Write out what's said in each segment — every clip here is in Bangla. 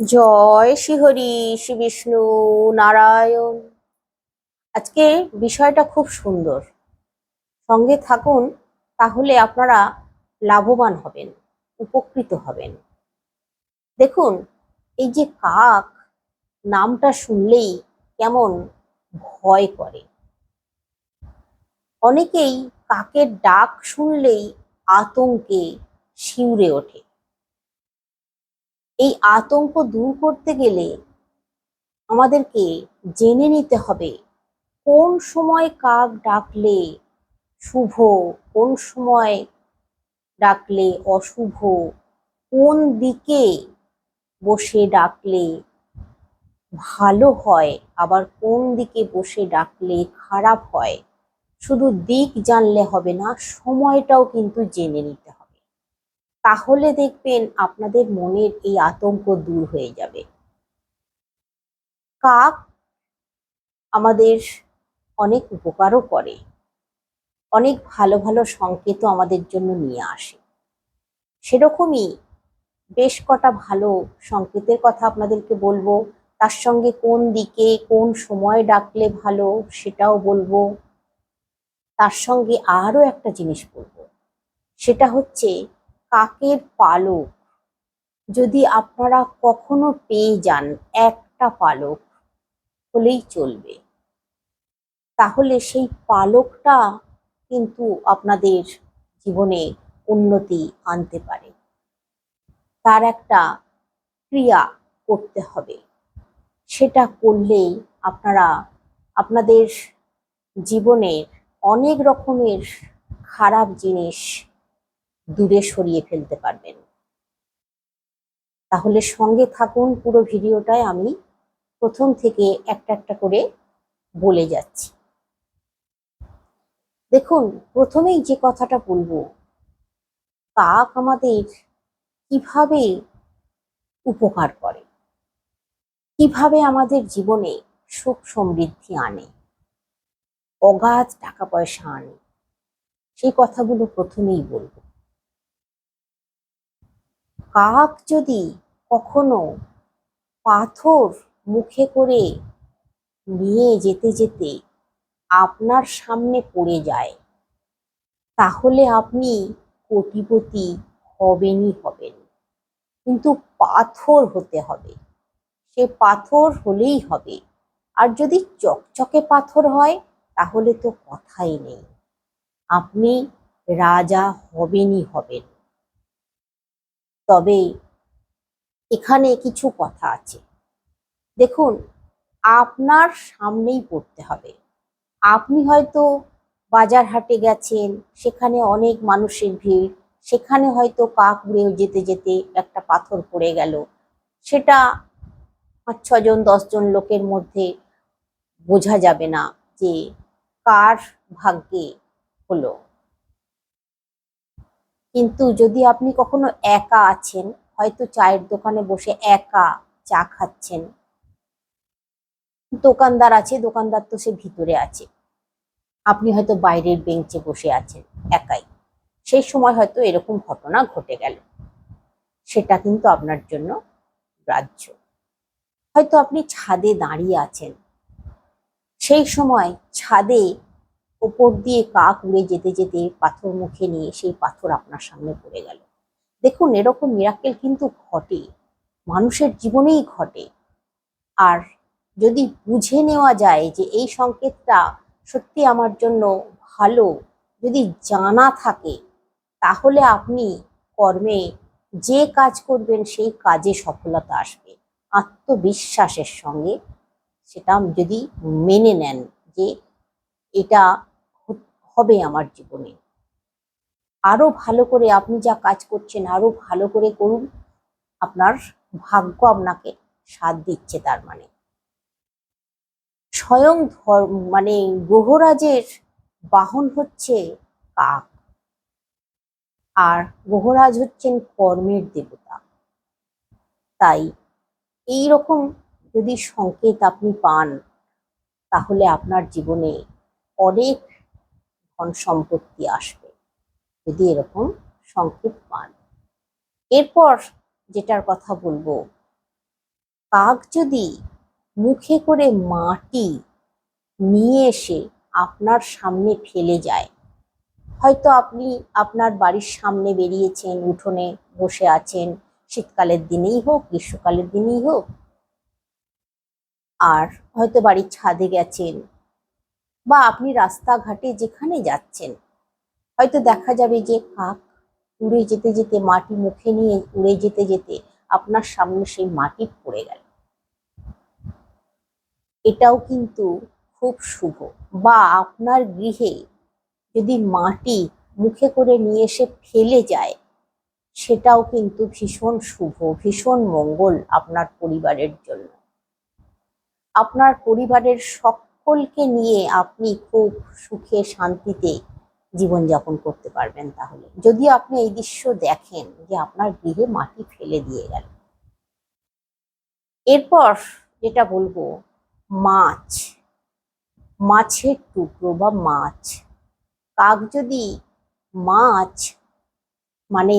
জয় শ্রীহরি শ্রী বিষ্ণু নারায়ণ। আজকে বিষয়টা খুব সুন্দর। সঙ্গে থাকুন, তাহলে আপনারা লাভবান হবেন, উপকৃত হবেন। দেখুন, এই যে কাক, নামটা শুনলেই কেমন ভয় করে। অনেকেই কাকের ডাক শুনলেই আতঙ্কে শিউরে ওঠে। এই আতঙ্ক দূর করতে গেলে আমাদেরকে জেনে নিতে হবে কোন সময় কাক ডাকলে শুভ, কোন সময় ডাকলে অশুভ, কোন দিকে বসে ডাকলে ভালো হয়, আবার কোন দিকে বসে ডাকলে খারাপ হয়? শুধু দিক জানলে হবে না, সময়টাও কিন্তু জেনে নিতে তাহলে দেখবেন আপনাদের মনের এই আতঙ্ক দূর হয়ে যাবে। কাক আমাদের অনেক উপকারও করে। অনেক ভালো ভালো সংকেতও আমাদের জন্য নিয়ে আসে। সেরকমই বেশ কটা ভালো সংকেতের কথা আপনাদেরকে বলব। তার সঙ্গে কোন দিকে, কোন সময় ডাকলে ভালো সেটাও বলব। তার সঙ্গে আরও একটা জিনিস বলব। সেটা হচ্ছে কাকের পালক যদি আপনারা কখনো পেয়ে যান একটা পালক, হলেই চলবে। তাহলে সেই পালকটা কিন্তু আপনাদের জীবনে উন্নতি আনতে পারে। তার একটা ক্রিয়া করতে হবে। সেটা করলেই আপনারা, আপনাদের জীবনের অনেক রকমের খারাপ জিনিস দূরে সরিয়ে ফেলতে পারবেন। তাহলে সঙ্গে থাকুন পুরো ভিডিওটায়, আমি প্রথম থেকে একটা একটা করে বলে যাচ্ছি। দেখুন, প্রথমেই যে কথাটা বলব, কাক আমাদের কীভাবে উপকার করে? কীভাবে আমাদের জীবনে সুখ সমৃদ্ধি আনে? অগাধ টাকা পয়সা আনে? সেই কথাগুলো প্রথমেই বলব। কাক যদি কখনো পাথর মুখে করে নিয়ে যেতে যেতে আপনার সামনে পড়ে যায়, তাহলে আপনি কোটিপতি হবেনই হবেন। কিন্তু পাথর হতে হবে। সে পাথর হলেই হবে। আর যদি চকচকে পাথর হয়, তাহলে তো কথাই নেই। আপনি রাজা হবেনই হবেন। তবে এখানে কিছু কথা আছে। দেখুন, আপনার সামনেই পড়তে হবে। আপনি হয়তো বাজার হাটে গেছেন, সেখানে অনেক মানুষের ভিড়, সেখানে হয়তো কাক উড়ে যেতে যেতে একটা পাথর পড়ে গেল। সেটা পাঁচ ছজন দশজন লোকের মধ্যে বোঝা যাবে না যে কার ভাগ্যে হলো। কিন্তু যদি আপনি কখনো একা আছেন, হয়তো চায়ের দোকানে বসে একা চা খাচ্ছেন। দোকানদার আছে, দোকানদার তো সে ভিতরে আছে। আপনি হয়তো বাইরের বেঞ্চে বসে আছেন, একাই। সেই সময় হয়তো এরকম ঘটনা ঘটে গেল। সেটা কিন্তু আপনার জন্য গ্রাহ্য। হয়তো আপনি ছাদে দাঁড়িয়ে আছেন। সেই সময় ছাদে ওপর দিয়ে কাক উড়ে যেতে যেতে পাথর মুখে নিয়ে সেই পাথর আপনার সামনে পড়ে গেল। দেখুন, এরকম মিরাক্কেল কিন্তু ঘটে। মানুষের জীবনেই ঘটে। আর যদি বুঝে নেওয়া যায় যে এই সংকেতটা সত্যি আমার জন্য ভালো, যদি জানা থাকে, তাহলে আপনি কর্মে যে কাজ করবেন, সেই কাজে সফলতা আসবে। আত্মবিশ্বাসের সঙ্গে সেটা যদি মেনে নেন যে এটা হবে আমার জীবনে। আরও ভালো করে আপনি যা কাজ করছেন, আরও ভালো করে করুন। আপনার ভাগ্য আপনাকে সাথ দিচ্ছে তার মানে। স্বয়ং মানে গ্রহরাজের বাহন হচ্ছে কাক। আর গ্রহরাজ হচ্ছেন কর্মের দেবতা। তাই এই রকম যদি সংকেত আপনি পান, তাহলে আপনার জীবনে অনেক ধন সম্পত্তি আসবে, যদি এরকম সংকেত পান। এরপর যেটার কথা বলব, কাক যদি মুখে করে মাটি নিয়ে এসে আপনার সামনে ফেলে যায়, হয়তো আপনি আপনার বাড়ির সামনে বেরিয়েছেন, উঠোনে বসে আছেন, শীতকালের দিনেই হোক, গ্রীষ্মকালের দিনেই হোক, আর হয়তো বাড়ির ছাদে গেছেন বা আপনি রাস্তাঘাটে যেখানে যাচ্ছেন, হয়তো দেখা যাবে যে কাক উড়ে যেতে যেতে, মাটি মুখে নিয়ে উড়ে যেতে যেতে আপনার সামনে সেই মাটি পড়ে গেল। এটাও কিন্তু খুব শুভ। বা আপনার গৃহে যদি মাটি মুখে করে নিয়ে এসে ফেলে যায়, সেটাও কিন্তু ভীষণ শুভ, ভীষণ মঙ্গল আপনার পরিবারের জন্য। আপনার পরিবারের সকলকে নিয়ে আপনি খুব সুখে শান্তিতে জীবনযাপন করতে পারবেন তাহলে। যদি আপনি এই দৃশ্য দেখেন যে আপনার গৃহে মাটি ফেলে দিয়ে গেল। এরপর যেটা বলব, মাছ, মাছের টুকরো বা মাছ। কাক যদি মাছ মানে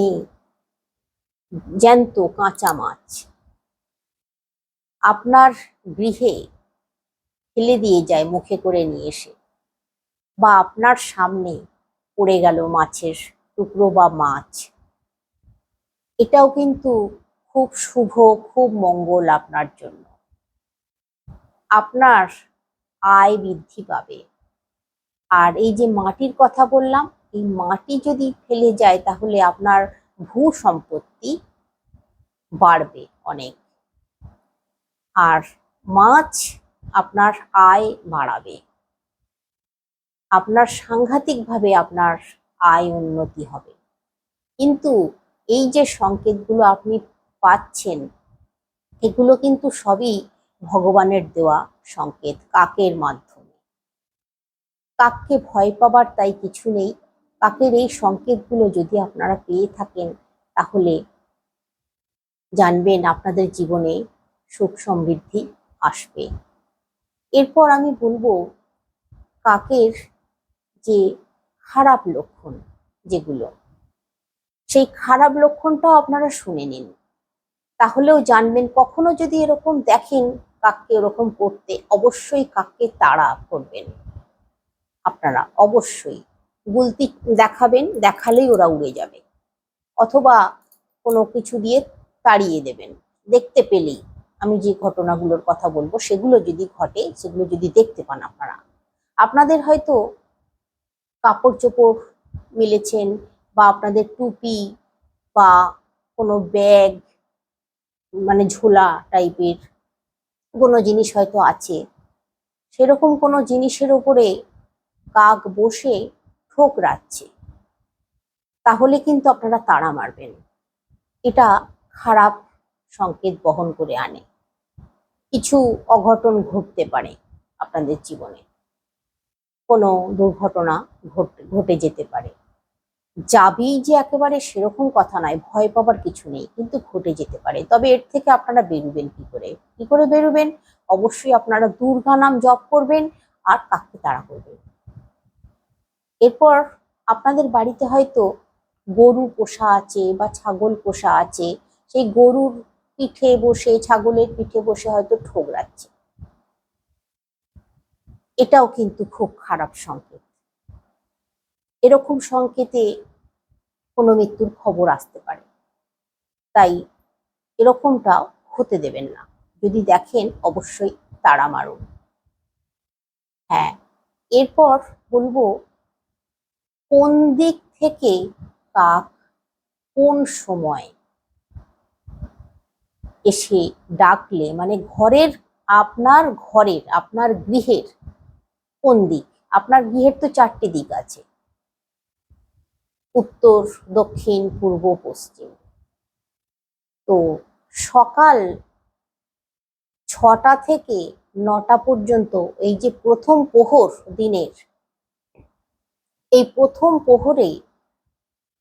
জ্যান্ত কাঁচা মাছ, আপনার গৃহে ফেলে দিয়ে যায় মুখে করে নিয়ে এসে। বা আপনার সামনে পড়ে গেল মাছের টুকরো বা মাছ। এটাও কিন্তু খুব শুভ, খুব মঙ্গল আপনার জন্য। আপনার আয় বৃদ্ধি পাবে। আর এই যে মাটির কথা বললাম, এই মাটি যদি ফেলে যায় তাহলে আপনার ভূ সম্পত্তি বাড়বে অনেক। আর মাছ আপনার আয় বাড়াবে। আপনার সাংঘাতিকভাবে আপনার আয় উন্নতি হবে। কিন্তু এই যে সংকেতগুলো আপনি পাচ্ছেন, এগুলো কিন্তু সবই ভগবানের দেওয়া সংকেত, কাকের মাধ্যমে। কাককে ভয় পাবার তাই কিছু নেই। কাকের এই সংকেতগুলো যদি আপনারা পেয়ে থাকেন, তাহলে জানবেন আপনাদের জীবনে সুখ সমৃদ্ধি আসবে। এরপর আমি বলব কাকের যে খারাপ লক্ষণ যেগুলো, সেই খারাপ লক্ষণটাও আপনারা শুনে নিন। তাহলেও জানবেন, কখনো যদি এরকম দেখেন কাককে এরকম করতে, অবশ্যই কাককে তাড়া করবেন। আপনারা অবশ্যই গুলতি দেখাবেন, দেখালেই ওরা উড়ে যাবে। অথবা কোনো কিছু দিয়ে তাড়িয়ে দেবেন, দেখতে পেলেই। আমি যে ঘটনাগুলোর কথা বলব, সেগুলো যদি ঘটে, সেগুলো যদি দেখতে পান আপনারা। আপনাদের হয়তো কাপড় চোপড় মিলেছেন বা আপনাদের টুপি বা কোনো ব্যাগ মানে ঝোলা টাইপের কোনো জিনিস হয়তো আছে। সেরকম কোনো জিনিসের ওপরে কাক বসে ঠোকরাচ্ছে তাহলে কিন্তু আপনারা তাড়া মারবেন। এটা খারাপ সংকেত বহন করে আনে। কিছু অঘটন ঘটতে পারে আপনাদের জীবনে। কোনো দুর্ঘটনা ঘটে যেতে পারে। যাবেই যে একেবারে সেরকম কথা নয়, ভয় পাবার কিছু নেই, কিন্তু ঘটে যেতে পারে। তবে এর থেকে আপনারা বেরোবেন কি করে? কি করে বেরোবেন? অবশ্যই আপনারা দুর্গা নাম জপ করবেন আর কাককে তাড়া করবেন। এরপর আপনাদের বাড়িতে হয়তো গরু পোষা আছে বা ছাগল পোষা আছে। সেই গরুর পিঠে বসে, ছাগলের পিঠে বসে হয়তো ঠোকরাচ্ছে এটাও কিন্তু খুব খারাপ সংকেত। এরকম সংকেতে কোনো মৃত্যুর খবর আসতে পারে। তাই এরকমটাও হতে দেবেন না। যদি দেখেন, অবশ্যই তাড়া মারুন। হ্যাঁ এরপর বলব, কোন দিক থেকে কাক কোন সময় এসে ডাকলে মানে ঘরের, আপনার ঘরের, আপনার গৃহের কোন দিক? আপনার গৃহের তো চারটে দিক আছে। উত্তর, দক্ষিণ, পূর্ব, পশ্চিম। তো সকাল ছটা থেকে নটা পর্যন্ত এই যে প্রথম প্রহর দিনের, এই প্রথম প্রহরে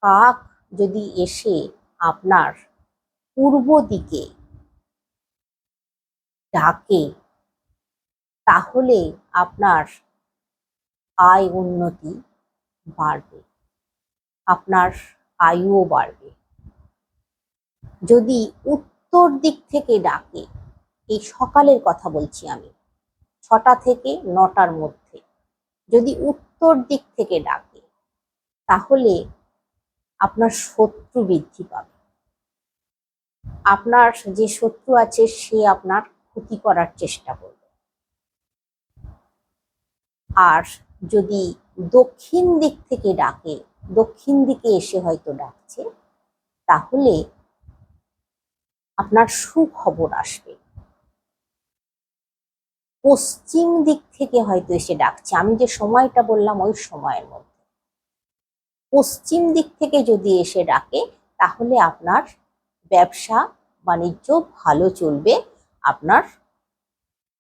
কাক যদি এসে আপনার পূর্ব দিকে ডাকে, তাহলে আপনার আয় উন্নতি বাড়বে, আপনার আয়ুও বাড়বে। যদি উত্তর দিক থেকে ডাকে, এই সকালের কথা বলছি আমি, ছটা থেকে নটার মধ্যে, যদি উত্তর দিক থেকে ডাকে, তাহলে আপনার শত্রু বৃদ্ধি পাবে। আপনার যে শত্রু আছে, সে আপনার ক্ষতি করার চেষ্টা করবে। আর যদি দক্ষিণ দিক থেকে ডাকে, দক্ষিণ দিকে এসে হয়তো ডাকছে, তাহলে আপনার সুখবর আসবে। পশ্চিম দিক থেকে হয়তো এসে ডাকছে। আমি যে সময়টা বললাম ওই সময়ের মধ্যে। পশ্চিম দিক থেকে যদি এসে ডাকে, তাহলে আপনার ব্যবসা বাণিজ্য ভালো চলবে। আপনার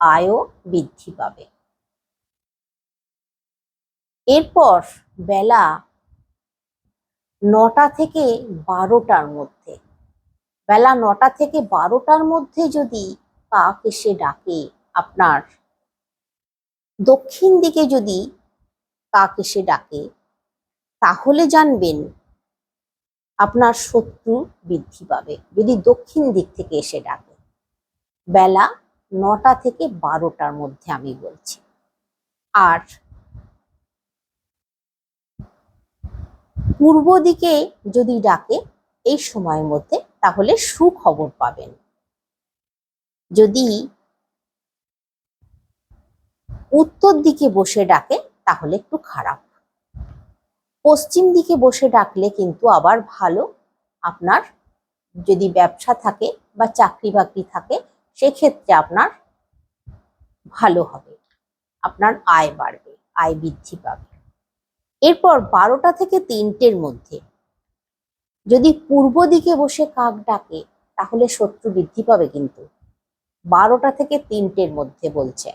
আয়ও বৃদ্ধি পাবে। এরপর বেলা নটা থেকে বারোটার মধ্যে। বেলা নটা থেকে বারোটার মধ্যে যদি কাক এসে ডাকে আপনার, দক্ষিণ দিকে যদি কাক এসে ডাকে, তাহলে জানবেন আপনার শত্রু বৃদ্ধি পাবে। যদি দক্ষিণ দিক থেকে এসে ডাকে। বেলা নটা থেকে বারোটার মধ্যে আমি বলছি। আর পূর্ব দিকে যদি ডাকে এই সময়ের মধ্যে, তাহলে সুখবর পাবেন। যদি উত্তর দিকে বসে ডাকে, তাহলে একটু খারাপ। পশ্চিম দিকে বসে ডাকলে কিন্তু আবার ভালো। আপনার যদি ব্যবসা থাকে বা চাকরি বাকরি থাকে সেক্ষেত্রে আপনার ভালো হবে। আপনার আয় বাড়বে, আয় বৃদ্ধি পাবে। এরপর বারোটা থেকে তিনটের মধ্যে যদি পূর্ব দিকে বসে কাক ডাকে, তাহলে শত্রু বৃদ্ধি পাবে কিন্তু। বারোটা থেকে তিনটের মধ্যে বলছে।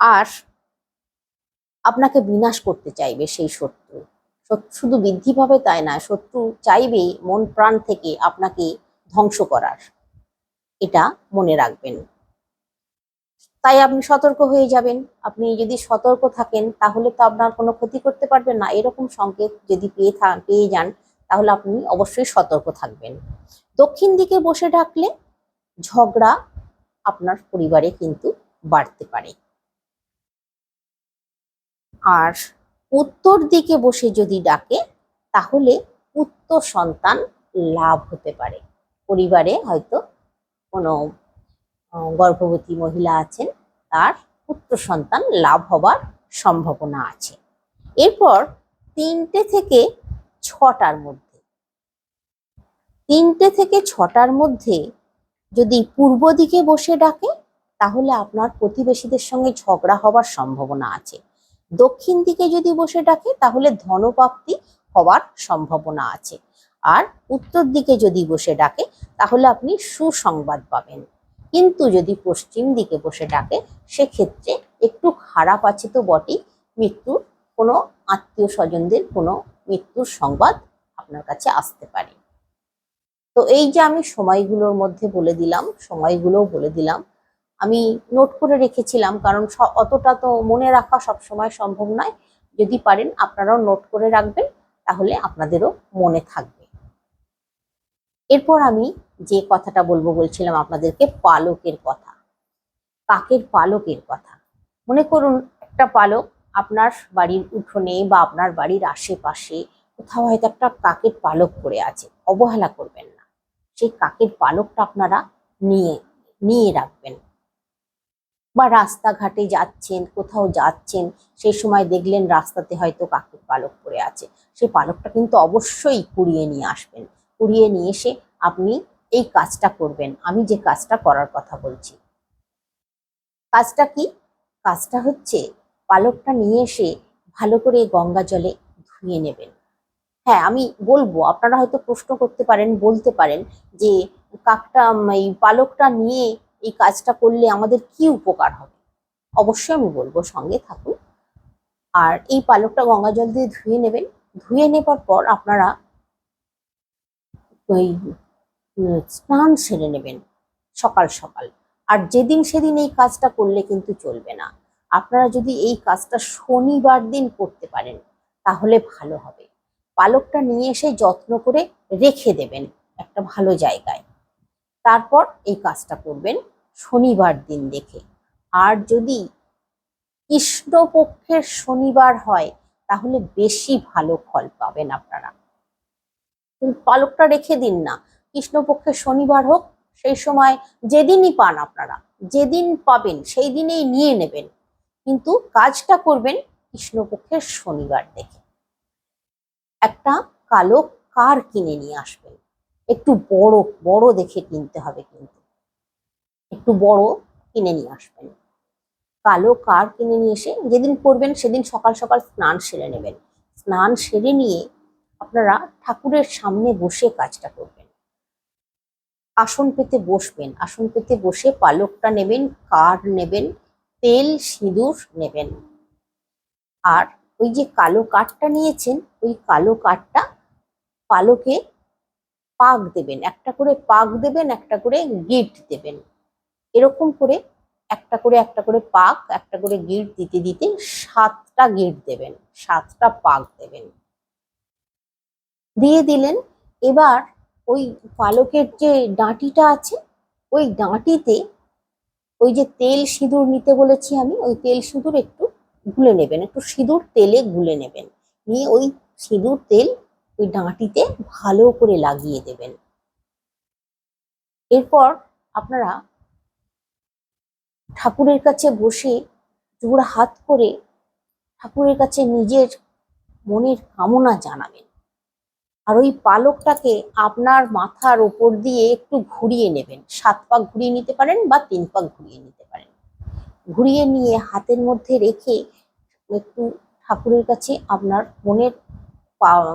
আর আপনাকে বিনাশ করতে চাইবে সেই শত্রু। শত্রু শুধু বৃদ্ধি পাবে তাই না, শত্রু চাইবে মন প্রাণ থেকে আপনাকে ধ্বংস করার। এটা মনে রাখবেন। তাই আপনি সতর্ক হয়ে যাবেন। আপনি যদি সতর্ক থাকেন, তাহলে তো আপনার কোনো ক্ষতি করতে পারবেন না। এরকম সংকেত যদি পেয়ে পেয়ে যান, তাহলে আপনি অবশ্যই সতর্ক থাকবেন। দক্ষিণ দিকে বসে ডাকলে ঝগড়া আপনার পরিবারে কিন্তু বাড়তে পারে। আর উত্তর দিকে বসে যদি ডাকে, তাহলে উত্তর সন্তান লাভ হতে পারে। পরিবারে হয়তো কোনো গর্ভবতী মহিলা আছেন, তার পুত্র সন্তান লাভ হবার সম্ভাবনা আছে। এরপর তিনটে থেকে ছটার মধ্যে, তিনটে থেকে ছটার মধ্যে যদি পূর্ব দিকে বসে ডাকে, তাহলে আপনার প্রতিবেশীদের সঙ্গে ঝগড়া হবার সম্ভাবনা আছে। দক্ষিণ দিকে যদি বসে ডাকে, তাহলে ধনপ্রাপ্তি হওয়ার সম্ভাবনা আছে। আর উত্তর দিকে যদি বসে ডাকে, তাহলে আপনি সুসংবাদ পাবেন। কিন্তু যদি পশ্চিম দিকে বসে ডাকে, সেক্ষেত্রে একটু খারাপ আছে তো বটেই, মৃত্যুর কোনো আত্মীয় স্বজনদের কোনো মৃত্যুর সংবাদ আপনার কাছে আসতে পারে। তো এই যে আমি সময়গুলোর মধ্যে বলে দিলাম, সময়গুলোও বলে দিলাম, আমি নোট করে রেখেছিলাম, কারণ অতটা তো মনে রাখা সবসময় সম্ভব নয়। যদি পারেন, আপনারাও নোট করে রাখবেন, তাহলে আপনাদেরও মনে থাকবে। এরপর আমি যে কথাটা বলব বলছিলাম আপনাদেরকে, পালকের কথা। কাকের পালকের কথা। মনে করুন, একটা পালক আপনার বাড়ির উঠোনে বা আপনার বাড়ির আশেপাশে কোথাও হয়তো একটা কাকের পালক পড়ে আছে, অবহেলা করবেন না। সেই কাকের পালকটা আপনারা নিয়ে নিয়ে রাখবেন। বা রাস্তাঘাটে যাচ্ছেন, কোথাও যাচ্ছেন, সেই সময় দেখলেন রাস্তাতে হয়তো কাকের পালক পড়ে আছে। সেই পালকটা কিন্তু অবশ্যই কুড়িয়ে নিয়ে আসবেন। কুড়িয়ে নিয়ে এসে আপনি এই কাজটা করবেন। আমি যে কাজটা করার কথা বলছি। কাজটা কি? কাজটা হচ্ছে পালকটা নিয়ে এসে ভালো করে গঙ্গা জলে ধুয়ে নেবেন। হ্যাঁ আমি বলব, আপনারা হয়তো প্রশ্ন করতে পারেন, বলতে পারেন যে কাকটা এই পালকটা নিয়ে এই কাজটা করলে আমাদের কি উপকার হবে? অবশ্যই আমি বলব, সঙ্গে থাকুন। আর এই পালকটা গঙ্গা জল দিয়ে ধুয়ে নেবেন। ধুয়ে নেবার পর আপনারা ওই স্নান সেরে নেবেন সকাল সকাল। আর যেদিন সেদিন এই কাজটা করলে কিন্তু চলবে না। আপনারা যদি এই কাজটা শনিবার দিন করতে পারেন, তাহলে ভালো হবে। পালকটা নিয়ে এসে যত্ন করে রেখে দেবেন একটা ভালো জায়গায়। তারপর এই কাজটা করবেন শনিবার দিন দেখে। আর যদি কৃষ্ণপক্ষের শনিবার হয়, তাহলে বেশি ভালো ফল পাবেন আপনারা। পালকটা রেখে দিন না। কৃষ্ণপক্ষের শনিবার হোক, সেই সময় যেদিনই পান আপনারা, যেদিন পাবেন সেই দিনেই নিয়ে নেবেন। কিন্তু কাজটা করবেন কৃষ্ণপক্ষের শনিবার দেখে একটা কালো কার কিনে নিয়ে আসবেন। একটু বড় বড় দেখে কিনতে হবে কিন্তু। একটু বড় কিনে নিয়ে আসবেন। কালো কার কিনে নিয়ে এসে যেদিন করবেন, সেদিন সকাল সকাল স্নান সেরে নেবেন। স্নান সেরে নিয়ে আপনারা ঠাকুরের সামনে বসে কাজটা করবেন। আসন পেতে বসবেন, আসন পেতে বসে পালকটা নেবেন, কার নেবেন, তেল, সিঁদুর নেবেন। আর ওই যে কালো কাঠটা নিয়েছেন, ওই কালো কাঠটা পালকে পাক দেবেন। একটা করে পাক দেবেন, একটা করে গিট দেবেন। এরকম করে একটা করে একটা করে পাক, একটা করে গিট দিতে দিতে সাতটা গিট দেবেন, সাতটা পাক দেবেন। দিয়ে দিলেন। এবার ওই পালকের যে ডাঁটিটা আছে, ওই ডাঁটিতে ওই যে তেল সিঁদুর নিতে বলেছি আমি, ওই তেল সিঁদুর একটু গুলে নেবেন, একটু সিঁদুর তেলে গুলে নেবেন। নিয়ে ওই সিঁদুর তেল ওই ডাঁটিতে ভালো করে লাগিয়ে দেবেন। এরপর আপনারা ঠাকুরের কাছে বসে জোড়া হাত করে ঠাকুরের কাছে নিজের মনের কামনা জানাবেন। আর ওই পালকটাকে আপনার মাথার ওপর দিয়ে একটু ঘুরিয়ে নেবেন। সাত পাক ঘুরিয়ে নিতে পারেন বা তিন পাক ঘুরিয়ে নিতে পারেন। ঘুরিয়ে নিয়ে হাতের মধ্যে রেখে একটু ঠাকুরের কাছে আপনার মনের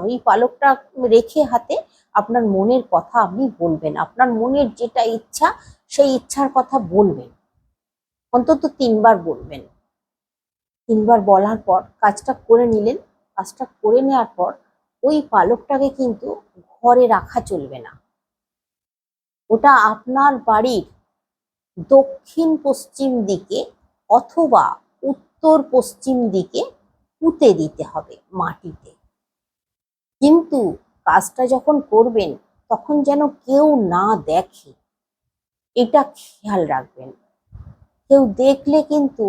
ওই পালকটা রেখে হাতে আপনার মনের কথা আপনি বলবেন। আপনার মনের যেটা ইচ্ছা, সেই ইচ্ছার কথা বলবেন। অন্তত তিনবার বলবেন। তিনবার বলার পর কাজটা করে নিলেন। কাজটা করে নেওয়ার পর ওই পালকটাকে কিন্তু ঘরে রাখা চলবে না। ওটা আপনার বাড়ির দক্ষিণ পশ্চিম দিকে অথবা উত্তর পশ্চিম দিকে পুঁতে দিতে হবে মাটিতে। কিন্তু কাজটা যখন করবেন, তখন যেন কেউ না দেখে। এটা খেয়াল রাখবেন। কেউ দেখলে কিন্তু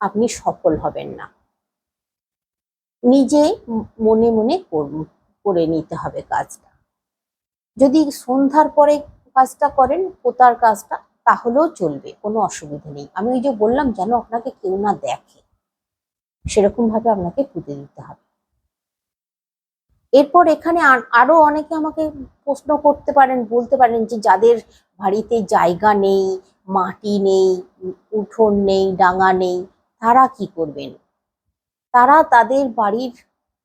আপনি সফল হবেন না। নিজে মনে মনে করে নিতে হবে কাজটা। যদি সন্ধ্যার পরে কাজটা করেন, পোতার কাজটা, তাহলেও চলবে, কোনো অসুবিধা নেই। আমি ওই যে বললাম, যেন আপনাকে কেউ না দেখে। সেরকম ভাবে আপনাকে পুঁতে দিতে হবে। এরপর এখানে আরও অনেকে আমাকে প্রশ্ন করতে পারেন, বলতে পারেন যে যাদের বাড়িতে জায়গা নেই, মাটি নেই, উঠোন নেই, ডাঙা নেই, তারা কি করবেন? তারা তাদের বাড়ির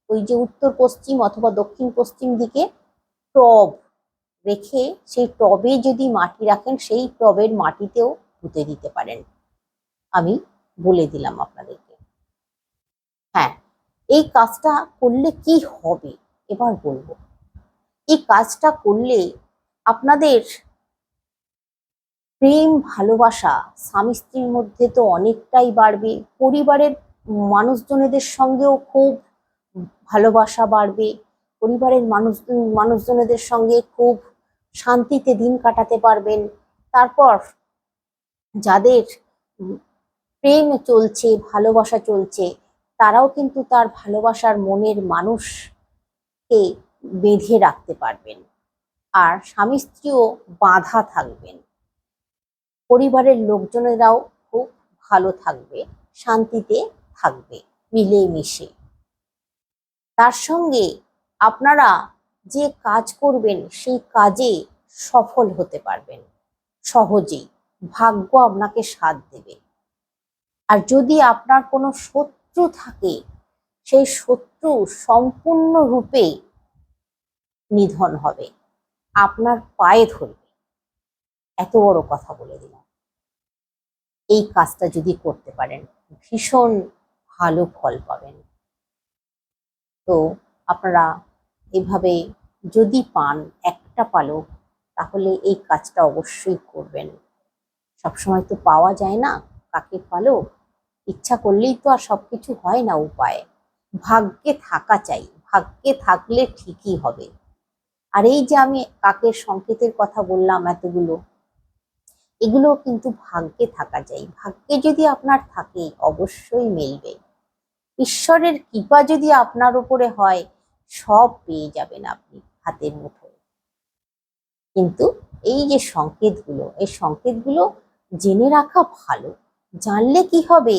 ওই যে উত্তর পশ্চিম অথবা দক্ষিণ পশ্চিম দিকে টব রেখে সেই টবে যদি মাটি রাখেন, সেই টবের মাটিতেও পুঁতে দিতে পারেন। আমি বলে দিলাম আপনাদেরকে। হ্যাঁ এই কাজটা করলে কি হবে? এবার বলব। এই কাজটা করলে আপনাদের প্রেম, ভালোবাসা স্বামী স্ত্রীর মধ্যে তো অনেকটাই বাড়বে। পরিবারের মানুষজনেদের সঙ্গেও খুব ভালোবাসা বাড়বে। পরিবারের মানুষ, মানুষজনেদের সঙ্গে খুব শান্তিতে দিন কাটাতে পারবেন। তারপর যাদের প্রেম চলছে, ভালোবাসা চলছে, তারাও কিন্তু তার ভালোবাসার মনের মানুষকে বেঁধে রাখতে পারবেন। আর স্বামী স্ত্রীও বাধা থাকবেন। পরিবারের লোকজনেরাও খুব ভালো থাকবে, শান্তিতে থাকবে, মিলেমিশে। তার সঙ্গে আপনারা যে কাজ করবেন, সেই কাজে সফল হতে পারবেন। সহজেই, ভাগ্য আপনাকে সাথ দেবে। আর যদি আপনার কোনো শত্রু থাকে, সেই শত্রু সম্পূর্ণরূপে নিধন হবে। আপনার পায়ে ধরবে। এত বড় কথা বলে দিলাম। এই কাজটা যদি করতে পারেন, ভীষণ ভালো ফল পাবেন। তো আপনারা এভাবে যদি পান একটা পালক, তাহলে এই কাজটা অবশ্যই করবেন। সবসময় তো পাওয়া যায় না কাকে পালক ইচ্ছা করলেই তো আর সবকিছু হয় না উপায়। ভাগ্যে থাকা চাই, ভাগ্যে থাকলে ঠিকই হবে। আর এই যে আমি কাকের সংকেতের কথা বললাম এতগুলো এগুলো কিন্তু ভাগ্যে থাকা যায় ভাগ্যে যদি আপনার থাকে, অবশ্যই মিলবে। ঈশ্বরের কৃপা যদি আপনার উপরে হয়, সব পেয়ে যাবেন আপনি হাতের মুঠোয়। কিন্তু এই যে সংকেতগুলো, এই সংকেতগুলো জেনে রাখা ভালো। জানলে কি হবে?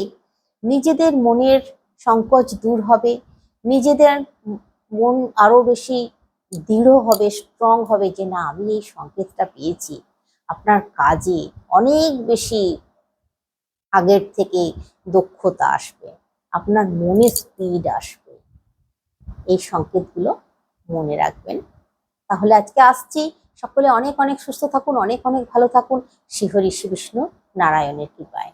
নিজেদের মনের সংকোচ দূর হবে। নিজেদের মন আরও বেশি দৃঢ় হবে স্ট্রং হবে যে, না, আমি এই সংকেতটা পেয়েছি। আপনার কাজে অনেক বেশি আগের থেকে দক্ষতা আসবে। আপনার মনে স্পিড আসবে। এই সংকেতগুলো মনে রাখবেন। তাহলে আজকে আসছি। সকলে অনেক অনেক সুস্থ থাকুন, অনেক অনেক ভালো থাকুন। শিহরি শ্রী বিষ্ণু নারায়ণের কৃপায়।